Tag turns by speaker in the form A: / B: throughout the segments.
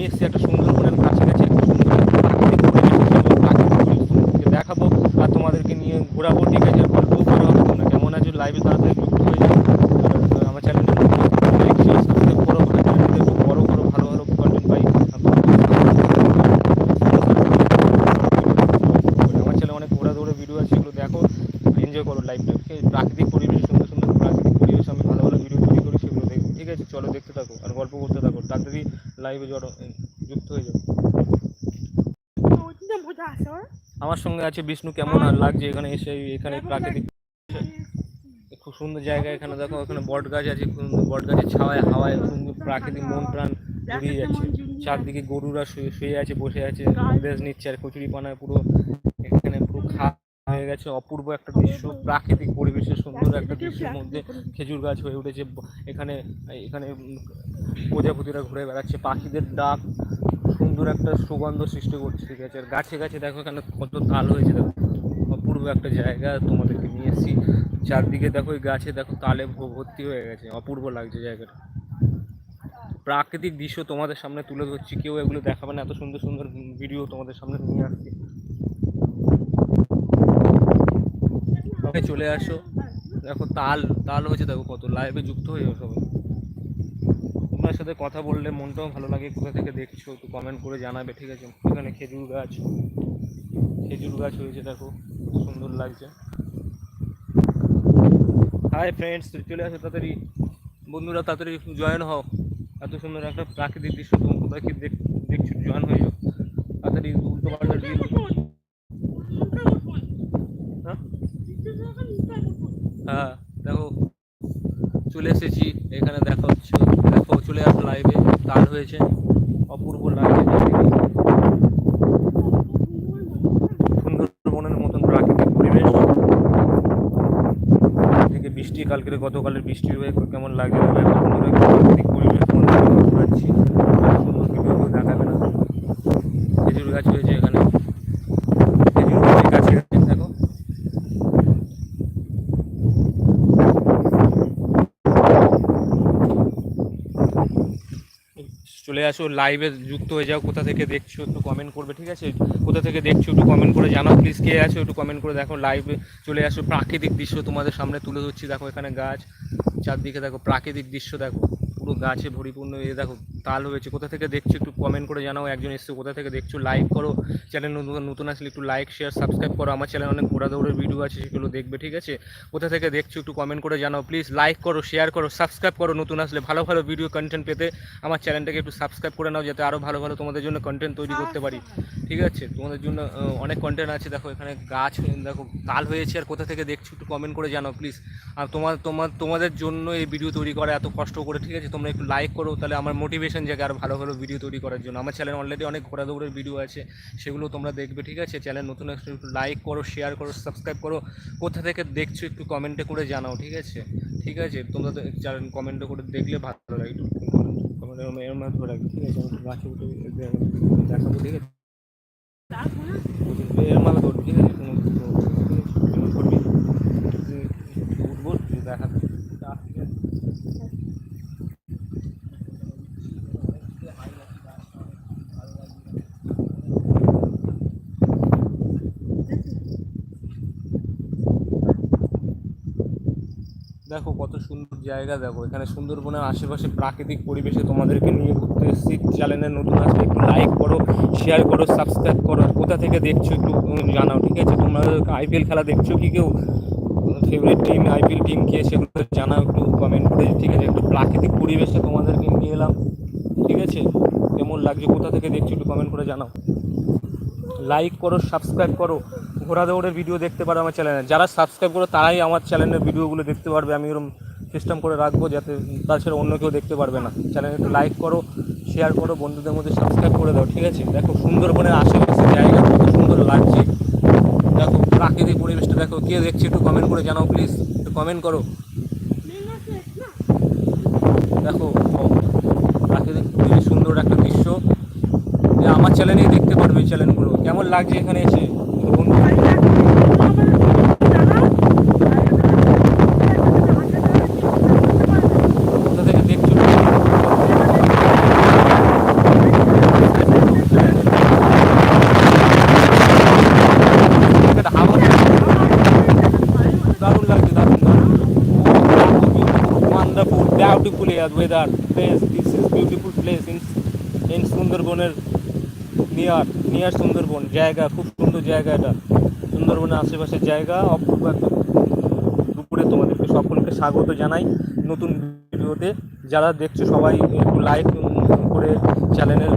A: আমি এসেছি একটা সুন্দরবনের কাছাকাছি একটা সুন্দর প্রাকৃতিক পরিবেশ এসে প্রাকৃতিক পরিবেশ তোমাদেরকে দেখাবো আর তোমাদেরকে নিয়ে ঘোরাবো ঠিক আছে গল্প করা হবে তোমরা কেমন আছো লাইভে তাড়াতাড়ি যুক্ত হয়ে যাও আর আমার চ্যানেলটা লাইক শেয়ার সাবস্ক্রাইব করো আমার চ্যানেলটা একটু বড় করো ভালো ভালো কন্টেন্ট পাই আমার চ্যানেলে অনেক ঘোরা দৌড়ে ভিডিও আছে সেগুলো দেখো এনজয় করো লাইফটা ঠিক আছে প্রাকৃতিক পরিবেশ সুন্দর সুন্দর প্রাকৃতিক পরিবেশ আমি ভালো ভালো ভিডিও তৈরি করি সেগুলো দেখো ঠিক আছে চলো দেখতে থাকো আর গল্প করতে থাকো তাড়াতাড়ি লাইভে জড়ো যুক্ত হয়ে যাও আমার সঙ্গে আছে বিষ্ণু কেমন আর লাগছে এখানে এসে এখানে প্রাকৃতিক খুব সুন্দর জায়গা এখানে দেখো এখানে বট গাছ আছে বট গাছের ছাওয়ায় হাওয়ায় সুন্দর প্রাকৃতিক মন প্রাণ জুড়িয়ে যাচ্ছে। চারদিকে গরুরা শুয়ে শুয়ে আছে বসে আছে দেশ নিচ্ছে আর কচুরি পানায় পুরো এখানে পুরো খা হয়ে গেছে। অপূর্ব একটা দৃশ্য প্রাকৃতিক পরিবেশের সুন্দর একটা দৃশ্যের মধ্যে খেজুর গাছ হয়ে উঠেছে এখানে এখানে প্রজাপতিরা ঘুরে বেড়াচ্ছে, পাখিদের ডাক, সুন্দর একটা সুগন্ধ সৃষ্টি করছে, ঠিক আছে? আর গাছে গাছে দেখো এখানে কত তাল হয়েছে, দেখো। অপূর্ব একটা জায়গা তোমাদেরকে নিয়ে এসেছি। চারদিকে দেখো এই গাছে দেখো তালে ভর্তি হয়ে গেছে, অপূর্ব লাগছে জায়গাটা। প্রাকৃতিক দৃশ্য তোমাদের সামনে তুলে ধরছি, কেউ এগুলো দেখাবে না, এত সুন্দর সুন্দর ভিডিও তোমাদের সামনে নিয়ে আসছি। চলে আসো। দেখো তাল তাল হয়েছে, দেখো কত লাইভে যুক্ত হয়ে যাও সবাই। তোমার সাথে কথা বললে মনটাও ভালো লাগে। কোথা থেকে দেখছ একটু কমেন্ট করে জানাবে, ঠিক আছে? এখানে খেজুর গাছ। খেজুর গাছ হয়েছে, দেখো, খুব সুন্দর লাগছে। হাই ফ্রেন্ডস চলে আসো তাড়াতাড়ি। বন্ধুরা, তাড়াতাড়ি জয়েন হও। এত সুন্দর একটা প্রাকৃতিক দৃশ্য তুমি কোথায় কি দেখ- দেখছ? জয়েন হয়ে যাও। তাড়াতাড়ি উল্টো পাল্টা রিল হ্যাঁ হ্যাঁ দেখো চলে এসেছি এখানে দেখা হচ্ছে দেখো চলে আসো লাইভে তার হয়েছে। অপূর্ব লাগছে সুন্দরবনের মতন প্রাকৃতিক পরিবেশ। থেকে বৃষ্টি, কালকের গতকালের বৃষ্টি হয়ে কেমন লাগে প্রাকৃতিক পরিবেশ ঘোরাচ্ছি সুন্দর দেখাবে না। খেজুর গাছ হয়েছে এখানে খেজুর গাছের কাছে কাছে দেখো চলে আসো লাইভে যুক্ত হয়ে যাও, কোথা থেকে দেখছ একটু কমেন্ট করবে, ঠিক আছে? কোথা থেকে দেখছ একটু কমেন্ট করে জানাও প্লিজ কে আছো একটু কমেন্ট করে দেখো লাইভে চলে আসো, প্রাকৃতিক দৃশ্য তোমাদের সামনে তুলে ধরছি, দেখো এখানে গাছ, চারদিকে দেখো প্রাকৃতিক দৃশ্য, দেখো, পুরো গাছে ভরিপূর্ণ, এ দেখো তাল হয়েছে। কোথা থেকে দেখছ একটু কমেন্ট করে জানাও। একজন এসছে, কোথা থেকে দেখছ? লাইক করো। চ্যানেল নতুন নতুন আসলে একটু লাইক শেয়ার সাবস্ক্রাইব করো। আমার চ্যানেল অনেক ঘোরা দৌড়ের ভিডিও আছে, সেগুলো দেখবে, ঠিক আছে? কোথা থেকে দেখছ একটু কমেন্ট করে জানাও। প্লিজ লাইক করো শেয়ার করো সাবস্ক্রাইব করো নতুন আসলে ভালো ভালো ভিডিও কন্টেন্ট পেতে। আমার চ্যানেলটাকে একটু সাবস্ক্রাইব করে নাও, যাতে আরও ভালো ভালো তোমাদের জন্য কন্টেন্ট তৈরি করতে পারি। ঠিক আছে? তোমাদের জন্য অনেক কন্টেন্ট আছে। দেখো, এখানে গাছ, দেখো, তাল হয়েছে। আর কোথা থেকে দেখছ একটু কমেন্ট করে জানাও প্লিজ আর তোমার তোমার, তোমাদের জন্য এই ভিডিও তৈরি করা এত কষ্ট করে, ঠিক আছে? তোমরা একটু লাইক করো, তাহলে আমার মোটিভেশন জায়গা আরও ভালো ভালো ভিডিও তৈরি করার জন্য। আমার চ্যানেল অলরেডি অনেক ঘোরা দৌড়ের ভিডিও আছে সেগুলো তোমরা দেখবে ঠিক আছে? চ্যানেল নতুন একটু একটু লাইক করো শেয়ার করো সাবস্ক্রাইব করো। কোথা থেকে দেখছ একটু কমেন্টে করে জানাও ঠিক আছে? ঠিক আছে? তোমরা চ্যানেল কমেন্টে করে দেখলে ভালো লাগে একটু কমেন্ট এরম ধরে রাখবে ঠিক আছে? গাছে উঠে দেখাবো ঠিক আছে? এরম ধরবি ঠিক আছে কোনো কোনো করবি উঠবো দেখাবো ঠিক আছে দেখো কত সুন্দর জায়গা দেখো। এখানে সুন্দরবনের আশেপাশে প্রাকৃতিক পরিবেশে তোমাদেরকে নিয়ে ঘুরতে এসেছি। চ্যানেলে নতুন আসলে একটু লাইক করো শেয়ার করো সাবস্ক্রাইব করো। কোথা থেকে দেখছ একটু জানাও, ঠিক আছে? তোমরা আইপিএল খেলা দেখছ কি কেউ? ফেভারিট টিম আইপিএল টিম কে সেগুলো জানাও একটু কমেন্ট করে ঠিক আছে? একটু প্রাকৃতিক পরিবেশে তোমাদেরকে নিয়ে এলাম, ঠিক আছে? কেমন লাগছে, কোথা থেকে দেখছ একটু কমেন্ট করে জানাও। লাইক করো সাবস্ক্রাইব করো। ঘোড়া দৌড়ের ভিডিও দেখতে পারো আমার চ্যানেলে যারা সাবস্ক্রাইব করো, তারাই আমার চ্যানেলের ভিডিওগুলো দেখতে পারবে। আমি ওরকম সিস্টেম করে রাখব যাতে তাছাড়া অন্য কেউ দেখতে পারবে না। চ্যানেলে একটু লাইক করো শেয়ার করো, বন্ধুদের মধ্যে সাবস্ক্রাইব করে দাও, ঠিক আছে? দেখো সুন্দরবনের আশেপাশে জায়গা, কত সুন্দর লাগছে। দেখো প্রাকৃতিক পরিবেশটা, দেখো কে দেখছে একটু কমেন্ট করে জানাও প্লিজ একটু কমেন্ট করো। দেখো, প্রাকৃতিক খুবই সুন্দর একটা দৃশ্য। আমার চ্যানেলেই দেখতে পারবে চ্যানেলগুলো কেমন লাগছে এখানে এসে তো বন্ধু কোথা থেকে দেখছ beautiful weather place this is beautiful place in in সুন্দরবনের নিয়ার নিয়ার সুন্দরবন। জায়গা, খুব সুন্দর জায়গা এটা। সুন্দরবনের আশেপাশের জায়গা। অপূর্ব একটা দুপুরে তোমাদেরকে সকলকে স্বাগত জানাই নতুন ভিডিওতে। যারা দেখছ সবাই একটু লাইক করে চ্যানেলের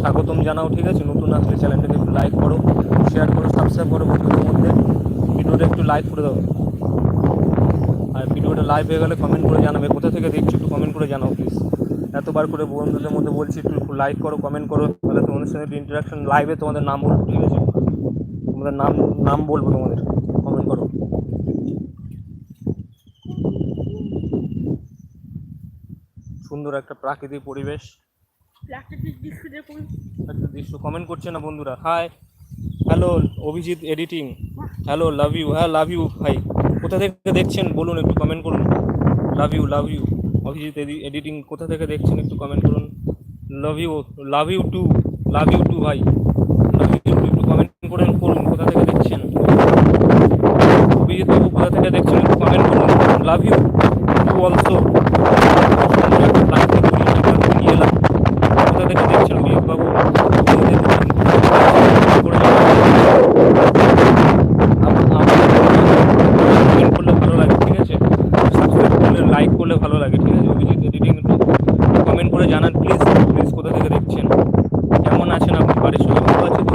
A: স্বাগতম জানাও, ঠিক আছে? নতুন আসলে চ্যানেলটাকে একটু লাইক করো শেয়ার করো সাবস্ক্রাইব করো, বন্ধুদের মধ্যে। ভিডিওটা একটু লাইক করে দাও। আর ভিডিওটা লাইভ হয়ে গেলে কমেন্ট করে জানাবে। কোথা থেকে দেখছ একটু কমেন্ট করে জানাও প্লিজ এতবার করে বন্ধুদের মধ্যে বলছি একটু লাইক করো কমেন্ট করো। তাহলে তোমাদের সঙ্গে ইন্টারাকশন লাইভে তোমাদের নাম বলব ঠিক আছে? তোমাদের নাম নাম বলব তোমাদের। কমেন্ট করো। সুন্দর একটা প্রাকৃতিক পরিবেশ।
B: প্রাকৃতিক দৃশ্য দেখুন।
A: একটা দৃশ্য কমেন্ট করছে না বন্ধুরা। Hi hello Abhijit editing hello love you হ্যাঁ লাভ ইউ ভাই। কোথা থেকে দেখছেন, বলুন একটু কমেন্ট করুন। Love you love you Abhijit editing কোথা থেকে দেখছেন একটু কমেন্ট করুন। Love you love you too love you too ভাই। লাভ ইউ টু একটু কমেন্ট করেন, করুন, কোথা থেকে দেখছেন? অভিজিৎ বাবু, কোথা থেকে দেখছেন, একটু কমেন্ট করুন। লাভ ইউ টু অলসো একটা প্রাকৃতিক পরিবেশ আপনাদের নিয়ে এলাম কোথা থেকে দেখছেন অভিজিৎ বাবু কমেন্ট করলে ভালো লাগে ঠিক আছে সাবস্ক্রাইব করলে লাইক করলে ভালো লাগে, ঠিক আছে? অভিজিৎ এডিটিং একটু কমেন্ট করে জানান প্লিজ প্লিজ কোথা থেকে দেখছেন? কেমন আছেন আপনি? বাড়ির সবাই ভালো আছে তো?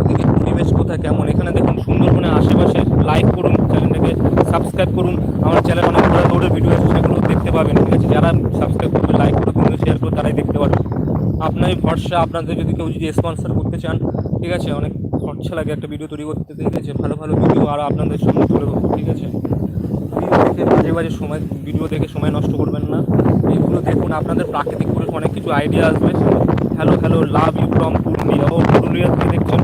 A: ওদিকে পরিবেশ কোথায়? কেমন? এখানে দেখুন, সুন্দরবনের আশেপাশে লাইক করুন চ্যানেলটাকে সাবস্ক্রাইব করুন। আমার চ্যানেল অনেক বড় বড় ভিডিও আছে, সেগুলো দেখতে পাবেন, ঠিক আছে? যারা সাবস্ক্রাইব করবে লাইক করে তুমি শেয়ার করে তারাই দেখতে পারবে। আপনার ভরসা, আপনাদের যদি কেউ যদি স্পন্সর করতে চান, ঠিক আছে? অনেক খরচা লাগে একটা ভিডিও তৈরি করতে, ঠিক আছে? ভালো ভালো ভিডিও আরও আপনাদের সামনে তুলে ঠিক আছে? বাজে বাজে সময় ভিডিও দেখে সময় নষ্ট করবেন না। এইগুলো দেখুন, আপনাদের প্রাকৃতিক পরিবেশ অনেক কিছু আইডিয়া আসবে। Hello hello love you from Purulia ও পুরুলিয়া থেকে দেখছেন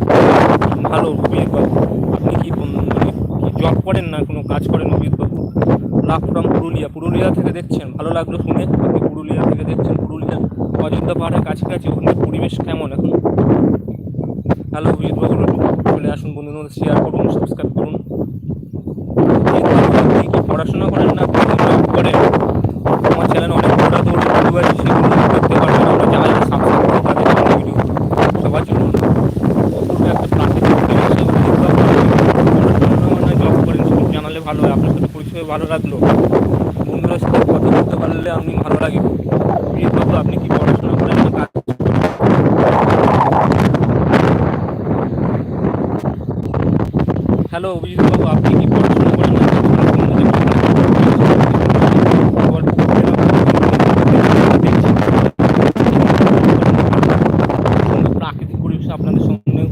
A: ভালো অভিজিৎ বাবু আপনি কি মানে কি জব করেন না কোনো কাজ করেন অভিজিৎ বাবু লাভ ফ্রম পুরুলিয়া। পুরুলিয়া থেকে দেখছেন, ভালো লাগল শুনে। আপনি পুরুলিয়া থেকে দেখছেন পুরুলিয়া অযোধ্যা পাহাড়ের কাছাকাছি, ওখানে পরিবেশ কেমন এখন? হ্যালো অভিজিৎ বাবু চলে আসুন বন্ধুদের শেয়ার করুন সাবস্ক্রাইব করুন আপনি কি পড়াশোনা করেন না আপনি জব করেন আমার চ্যানেল অনেক বড় দৌড় ভিডিও আছে সেগুলো দেখতে পারবেন আমরা যারা সাবস্ক্রাইব করে তাদের জন্য ভিডিও সবার জন্য অপূর্ব একটা প্রাকৃতিক পরিবেশে অভিজিৎ বাবু পড়াশোনা মানে জব করেন সেটা জানালে ভালো হয় আপনার সাথে পরিচয় ভালো লাগল। বন্ধুদের সাথে কথা বলতে পারলে আপনি ভালো লাগে বাবু, আপনি কি পড়াশোনা করেন কাজ হ্যালো, অভিজিৎ বাবু, আপনি কি পড়াশোনা করেন না কাজ করেন? গল্প করতে সুন্দর প্রাকৃতিক পরিবেশে আপনাদের সঙ্গে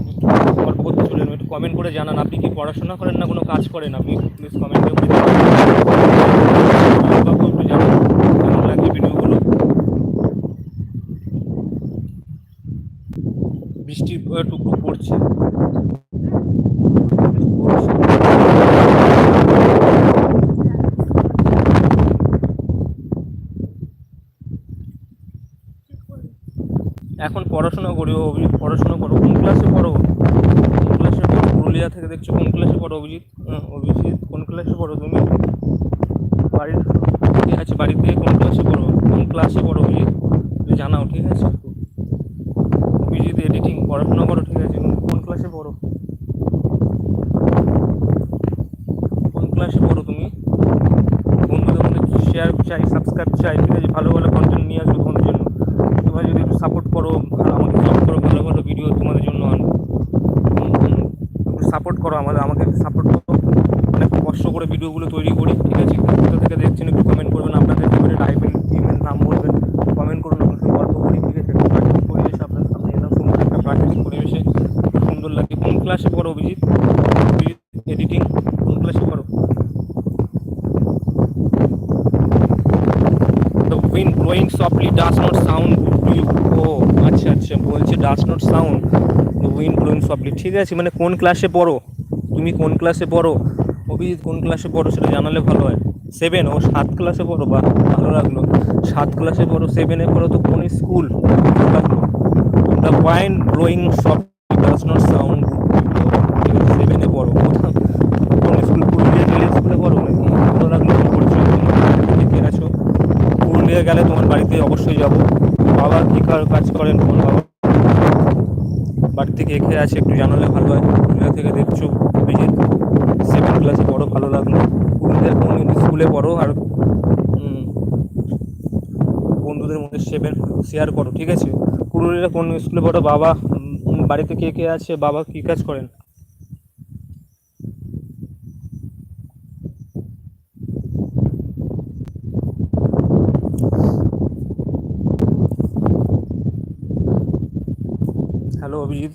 A: গল্প করতে চলে এলাম। একটু কমেন্ট করে জানান আপনি কি পড়াশোনা করেন না, কোনো কাজ করেন আপনি প্লিজ কমেন্ট কেমন ভিডিওগুলো? বৃষ্টি টুকটুক পড়ছে। এখন পড়াশোনা করি পড়াশোনা করো। কোন ক্লাসে পড়ো? পুরুলিয়া থেকে দেখছ কোন ক্লাসে পড়ো অভিজিৎ? অভিজিৎ, কোন ক্লাসে পড়ো তুমি? বাড়ির ঠিক আছে বাড়ি থেকে কোন ক্লাসে পড়ো? কোন ক্লাসে পড়ো অভিজিৎ? একটু জানাও, ঠিক আছে? অভিজিৎ এডিটিং পড়াশোনা করো, ঠিক আছে? কোন ক্লাসে পড়ো? কোন ক্লাসে পড়ো তুমি? বন্ধুদের মধ্যে শেয়ার চাই সাবস্ক্রাইব চাই, ঠিক আছে? ভালো ভালো কন্টেন্ট নিয়ে আসব তোমাদের জন্য। তোমরা যদি একটু সাপোর্ট করো, আমাকে সাপোর্ট করো, ভালো ভালো ভিডিও তোমাদের জন্য আনব উম, উম, একটু সাপোর্ট করো, আমাদের আমাকে সাপোর্ট করো। অনেক কষ্ট করে ভিডিওগুলো তৈরি করি, ঠিক আছে? কোথা থেকে দেখছেন একটু কমেন্ট করবেন, আপনাদের ফেভারিট আইপিএল টিমের নাম বলবেন। কমেন্ট করুন সঙ্গে গল্প করি, ঠিক আছে? প্রাকৃতিক পরিবেশে আপনার সামনে এলাম সুন্দর একটা প্রাকৃতিক পরিবেশে সুন্দর লাগে। কোন ক্লাসে পড়ো, অভিজিৎ? অভিজিৎ এডিটিং কোন ক্লাসে পড়ো? Wind blowing softly does not sound good to you. ও আচ্ছা আচ্ছা বলছে does not sound wind blowing softly ঠিক আছে মানে কোন ক্লাসে পড়ো? তুমি কোন ক্লাসে পড়ো? অভিজিৎ, কোন ক্লাসে পড়ো সেটা জানালে ভালো হয়। সেভেন ও সাত ক্লাসে পড়ো? বা ভালো লাগল। সাত ক্লাসে পড়ো সেভেনে পড়ো তো কোন school the wind blowing soft does not sound সেভেনে পড়ো। কোন স্কুল পুরুলিয়া জেলা স্কুলে পড়ো নাকি? ভালো লাগল পরিচয় আছো। পুরুলিয়া গেলে তোমার বাড়িতে অবশ্যই যাব। বাবা কী কাজ করেন? তোমার বাবা? বাড়ি থেকে এখে আছে একটু জানালে ভালো হয়। পুরুলিয়া থেকে দেখছ। অভিজিৎ সেভেন ক্লাসে পড়ো, ভালো লাগল। পুরুলিয়ার কোন স্কুলে পড়ো আর বন্ধুদের মধ্যে সেভেন শেয়ার করো, ঠিক আছে? পুরুলিয়ার কোন স্কুলে পড়ো? বাবা বাড়িতে কে কে আছে? বাবা কী কাজ করেন? হ্যালো অভিজিৎ।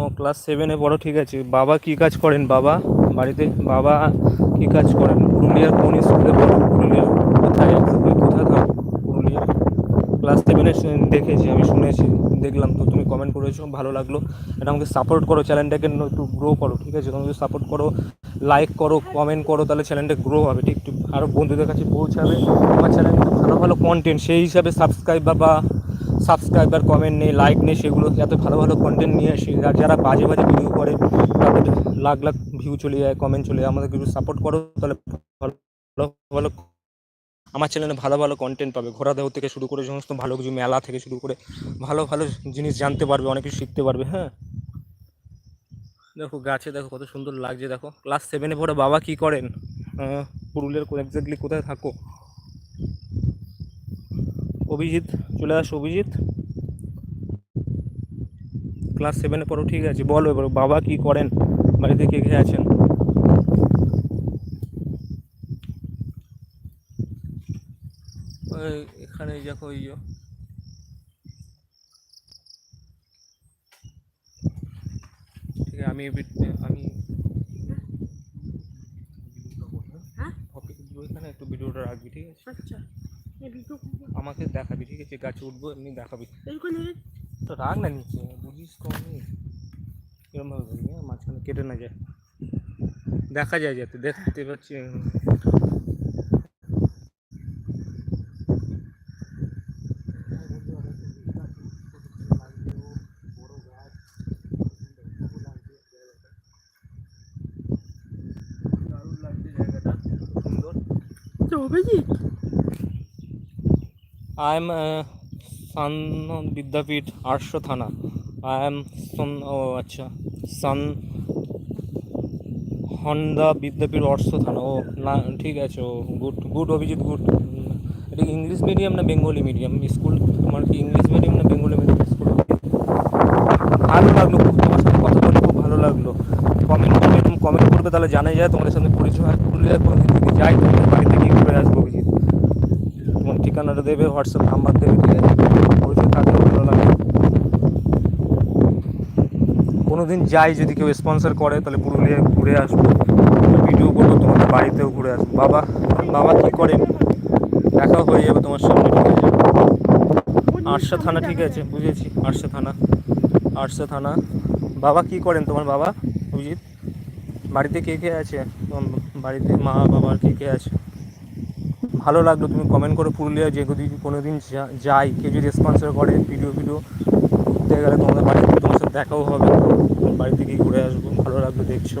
A: ও ক্লাস সেভেনে পড়ো, ঠিক আছে। বাবা কী কাজ করেন? বাবা বাড়িতে? বাবা কী কাজ করেন? পুরুলিয়ার কোন স্কুলে পড়ো? পুরুলিয়ার কোথায়? কোথায় থাকো পুরুলিয়া ক্লাস সেভেনে দেখেছি, আমি শুনেছি, দেখলাম। তো তুমি কমেন্ট করেছ, ভালো লাগল। এটা আমাকে সাপোর্ট করো চ্যানেলটাকে একটু গ্রো করো, ঠিক আছে? তুমি সাপোর্ট করো লাইক করো কমেন্ট করো, তাহলে চ্যানেলটা গ্রো হবে, ঠিক? আরও বন্ধুদের কাছে পৌঁছাবে। আমার চ্যানেলে ভালো ভালো কন্টেন্ট সেই হিসাবে সাবস্ক্রাইবার বা সাবস্ক্রাইবার কমেন্ট নেই লাইক নেই, সেগুলো এত ভালো ভালো কন্টেন্ট নিয়ে আসি। আর যারা বাজে বাজে ভিডিও করে, তাদের লাখ লাখ ভিউ চলে যায় কমেন্ট চলে যায়। আমাদের কিছু সাপোর্ট করো, তাহলে ভালো ভালো আমার চ্যানেলে ভালো ভালো কন্টেন্ট পাবে। ঘোরা দেহ থেকে শুরু করে সমস্ত ভালো কিছু মেলা থেকে শুরু করে ভালো ভালো জিনিস জানতে পারবে, অনেক কিছু শিখতে পারবে হ্যাঁ? দেখো গাছে দেখো কত সুন্দর লাগছে, দেখো। ক্লাস সেভেনে পড়ে বাবা কি করেন? পুরুলিয়ার এক্স্যাক্টলি কোথায় থাকো? অভিজিৎ চলে আস অভিজিৎ। ক্লাস সেভেনে পড়ো ঠিক আছে বলো এবার বাবা কি করেন? বাড়িতে কে কে আছেন? ওই এখানে দেখো ওই ঠিক আছে আমি আমি
B: হ্যাঁ?
A: এখানে একটু ভিডিওটা রাখবি ঠিক আছে?
B: আচ্ছা।
A: আমাকে দেখাবি ঠিক আছে? গাছে উঠবো এমনি দেখাবি। তো রাখ না নিচে বুঝিস কমই এরমভাবে বলবি হ্যাঁ? মাঝখানে কেটে না যায়। দেখা যায় যাতে দেখতে পাচ্ছি দারুণ লাগছে জায়গাটা সুন্দর
B: তো অভিজিৎ
A: Am uh, Sun বিদ্যাপীঠ আটশো থানা। আই এম সন ও আচ্ছা সান হন্ডা বিদ্যাপীঠ আটশো থানা। ও না ঠিক আছে ও গুড গুড অভিজিৎ গুড। এটা ইংলিশ মিডিয়াম না বেঙ্গলি মিডিয়াম? স্কুল তোমার কি ইংলিশ মিডিয়াম না বেঙ্গলি মিডিয়াম স্কুল? ভালো লাগল খুব তোমার সাথে কথা বলে খুব ভালো লাগল। কমেন্ট করবে কমেন্ট করবে তাহলে জানা যায় তোমাদের সাথে পরিচয় হয়। পুরুলিয়া কোনো দিন থেকে যাই তোমাদের বাড়িতে গিয়ে ঘুরে আসব। ঠিকানাটা দেবে হোয়াটসঅ্যাপ নাম্বার দেবে আছে? পরিচয় থাকলে ভালো লাগে। কোনো দিন যাই যদি কেউ স্পন্সর করে, তাহলে পুরুলিয়ায় ঘুরে আসব। ভিডিও করব, তোমাদের বাড়িতেও ঘুরে আসব। বাবা বাবা কী করেন দেখা হয়ে যাবে তোমার সামনে, ঠিক আছে? আরশা থানা, ঠিক আছে, বুঝেছি, আরশা থানা আরশা থানা। বাবা কি করেন তোমার বাবা, অভিজিৎ? বাড়িতে কে কে আছে? বাড়িতে মা বাবার কে কে আছে? ভালো লাগল, তুমি কমেন্ট করো পুরুলিয়া যে যদি কোনো দিন যাই, কেউ যদি স্পন্সর করে ভিডিও ভিডিও ঘুরতে গেলে তোমাদের বাড়িতে তোমার সাথে দেখাও হবে। বাড়িতে গিয়ে ঘুরে আসব, ভালো লাগল দেখছ।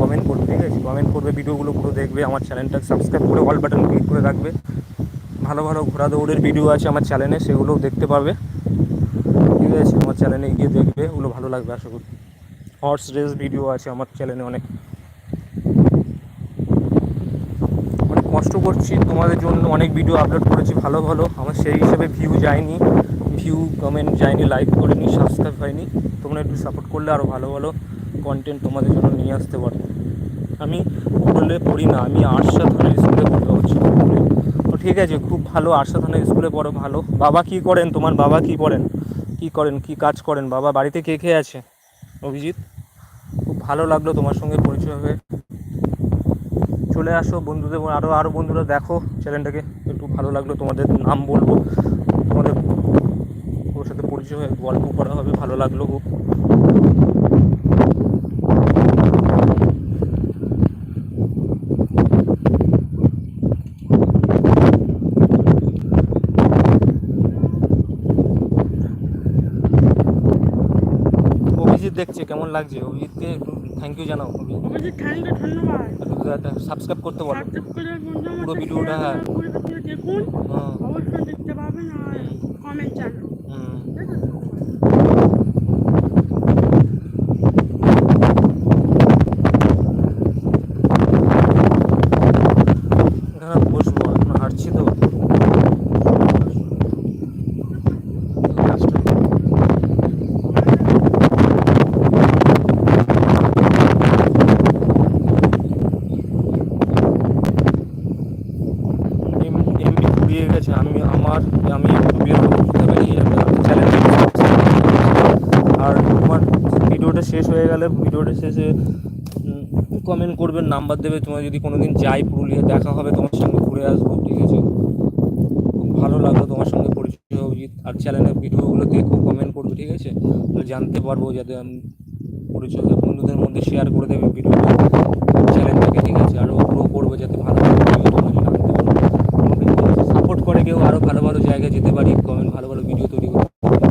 A: কমেন্ট করবে, ঠিক আছে? কমেন্ট করবে ভিডিওগুলো পুরো দেখবে, আমার চ্যানেলটা সাবস্ক্রাইব করে অল বাটন ক্লিক করে রাখবে। ভালো ভালো ঘোরা দৌড়ের ভিডিও আছে আমার চ্যানেলে সেগুলোও দেখতে পাবে ঠিক আছে? আমার চ্যানেলে গিয়ে দেখবে, ওগুলো ভালো লাগবে, আশা করি হর্স রেস ভিডিও আছে আমার চ্যানেলে অনেক অনেক কষ্ট করছি, তোমাদের জন্য অনেক ভিডিও আপলোড করেছি, ভালো ভালো। আমার সেই হিসাবে ভিউ যায়নি। ভিউ কমেন্ট যায়নি লাইক করেনি সাবস্ক্রাইব হয়নি। তোমরা একটু সাপোর্ট করলে আরও ভালো ভালো কন্টেন্ট তোমাদের জন্য নিয়ে আসতে পারব। আমি পুরুলে পড়ি না, আমি আরশা থানার স্কুলে পড়তে হচ্ছে তো ঠিক আছে, খুব ভালো আরশা থানার স্কুলে পড়ো, ভালো। বাবা কি করেন? তোমার বাবা কি করেন? কি করেন? কি কাজ করেন? বাবা বাড়িতে কে কে আছে? অভিজিৎ? খুব ভালো লাগল তোমার সঙ্গে পরিচয় হয়ে। চলে আসো, বন্ধুদের আরও আরও বন্ধুরা দেখো চ্যানেলটাকে একটু ভালো লাগল তোমাদের নাম বলব। তোমাদের ওর সাথে পরিচয় হয়ে গল্প করা হবে, ভালো লাগল খুব। দেখছে, কেমন লাগছে? অভিজিৎকে থ্যাংক ইউ জানাও
B: অভিজিৎ থ্যাংক ইউ ধন্যবাদ
A: সাবস্ক্রাইব করতে বলো।
B: সাবস্ক্রাইব করে বন্ধু
A: পুরো
B: আমাকে
A: ভিডিওটা,
B: share
A: হ্যাঁ।
B: করে ভিডিও দেখুন।
A: হুম,
B: অবশ্যই দেখতে পাবেন আর কমেন্ট জানান
A: হুম।
B: ঠিক আছে
A: এখানে বসবো এখন হাঁটছি তো এমবি ফুরিয়ে গেছে, আমি আমার আমি আর তোমার ভিডিওটা শেষ হয়ে গেলে, ভিডিওটা শেষে কমেন্ট করবে নাম্বার দেবে, তোমার যদি কোনোদিন যাই পুরুলিয়া, দেখা হবে, তোমার সঙ্গে ঘুরে আসব, ঠিক আছে? খুব ভালো লাগল তোমার সঙ্গে পরিচয় উচিত, আর চ্যানেলের ভিডিওগুলো দেখো কমেন্ট করবে, ঠিক আছে? তাহলে জানতে পারব যাতে আমি পরিচয়। বন্ধুদের মধ্যে শেয়ার করে দেবে ভিডিওটা চ্যানেলটাকে ঠিক আছে? আরও গ্রো করবে যাতে ভালো ভালো ভিডিও তোমরা যেন আনতে পারো আমাকে সাপোর্ট করে কেউ আরও ভালো ভালো জায়গায় যেতে পারি কমেন্ট ভালো ভালো ভিডিও তৈরি করতে পারি।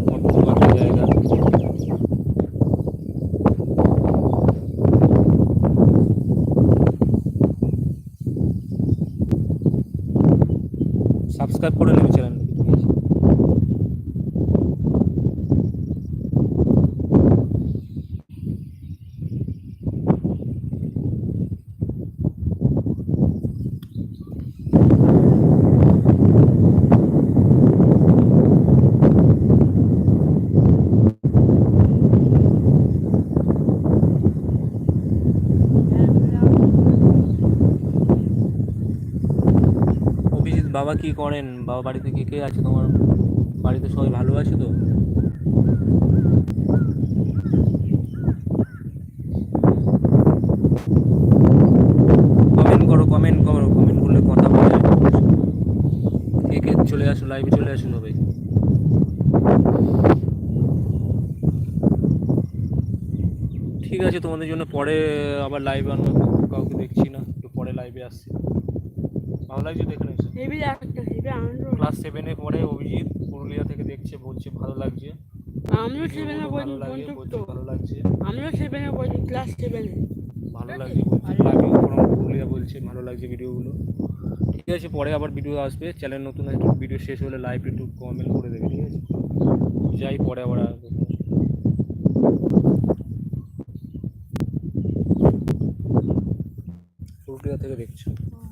A: আমার খুব ভালো জায়গা সাবস্ক্রাইব করে নেবে চ্যানেল অভিজিৎ বাবা কি করেন? বাবা বাড়িতে কে কে আছে? তোমার বাড়িতে সবাই ভালো আছে তো? কমেন্ট করো কমেন্ট করো কমেন্ট করলে কথা বলে কে কে চলে আসো লাইভে চলে আসুন সবাই ঠিক আছে, তোমাদের জন্য পরে আবার লাইভে আনো কাউকে দেখছি না পরে লাইভে আসছি। ভালো লাগছে তো এখানে
B: হেভি একটা হেভি আনন্দ।
A: ক্লাস সেভেনে পড়ে অভিজিৎ পুরুলিয়া থেকে দেখছে বলছে ভালো লাগছে।
B: আমিও সেভেনে পড়ি
A: লাগে ভালো লাগছে।
B: আমিও সেভেনে পড়ি ক্লাস সেভেনে
A: ভালো লাগছে লাইভে পুরুলিয়া বলছে ভালো লাগছে ভিডিওগুলো। ঠিক আছে পরে আবার ভিডিও আসবে। চ্যানেল নতুন একটু ভিডিও শেষ হলে লাইভ একটু কমেন্ট করে দেবে ঠিক আছে? যাই পরে আবার আসবে। পুরুলিয়া থেকে দেখছ।